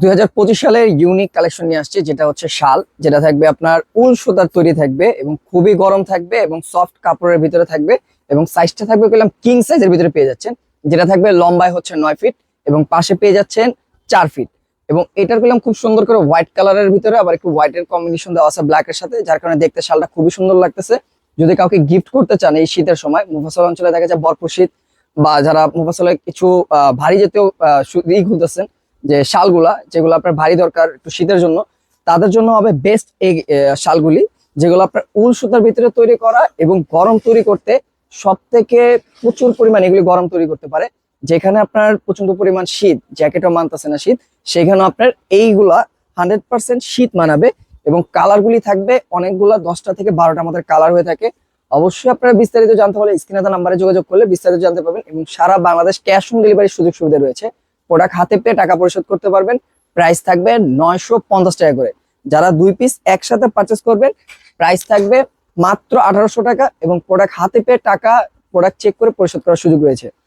দুই হাজার পঁচিশ সালের ইউনিক কালেকশন নিয়ে আসছে, যেটা হচ্ছে শাল, যেটা থাকবে আপনার উল সুতার তৈরি থাকবে এবং খুবই গরম থাকবে এবং সফট কাপড়ের ভিতরে থাকবে এবং সাইজটা থাকবে পেলাম কিং সাইজের ভিতরে পেয়ে যাচ্ছেন, যেটা থাকবে লম্বায় হচ্ছে নয় ফিট এবং পাশে পেয়ে যাচ্ছেন চার ফিট এবং এটার পেলাম খুব সুন্দর করে হোয়াইট কালারের ভিতরে, আবার একটু হোয়াইটের কম্বিনেশন দেওয়া আছে ব্ল্যাকের সাথে, যার কারণে দেখতে শালটা খুবই সুন্দর লাগতেছে। যদি কাউকে গিফট করতে চান এই শীতের সময় মুফাসল অঞ্চলে দেখা যায় বরফ শীত বা যারা মুফাসলে কিছু ভারী জাতীয় ই খুঁজতেছেন যে শালগুলা, যেগুলো আপনার ভারী দরকার একটু শীতের জন্য, তাদের জন্য হবে বেস্ট এই শালগুলি, যেগুলো আপনার উল সুতার ভিতরে তৈরি করা এবং গরম তৈরি করতে সব থেকে প্রচুর পরিমাণ এগুলি গরম তৈরি করতে পারে। যেখানে আপনার প্রচণ্ড পরিমাণ শীত জ্যাকেটও মানতেছে না শীত, সেখানে আপনার এইগুলা হান্ড্রেড পার্সেন্ট শীত মানাবে এবং কালারগুলি থাকবে অনেকগুলা দশটা থেকে বারোটা আমাদের কালার হয়ে থাকে। অবশ্যই আপনারা বিস্তারিত জানতে হলে স্ক্রিনে নাম্বারে যোগাযোগ করলে বিস্তারিত জানতে পারবেন এবং সারা বাংলাদেশ ক্যাশ অন ডেলিভারির সুযোগ সুবিধা রয়েছে। প্রোডাক্ট হাতে পেয়ে টাকা পরিশোধ করতে পারবেন। প্রাইস থাকবে নয়শো পঞ্চাশ টাকা করে। যারা দুই পিস একসাথে পারচেস করবেন প্রাইস থাকবে মাত্র আঠারোশো টাকা এবং প্রোডাক্ট হাতে পেয়ে টাকা প্রোডাক্ট চেক করে পরিশোধ করার সুযোগ রয়েছে।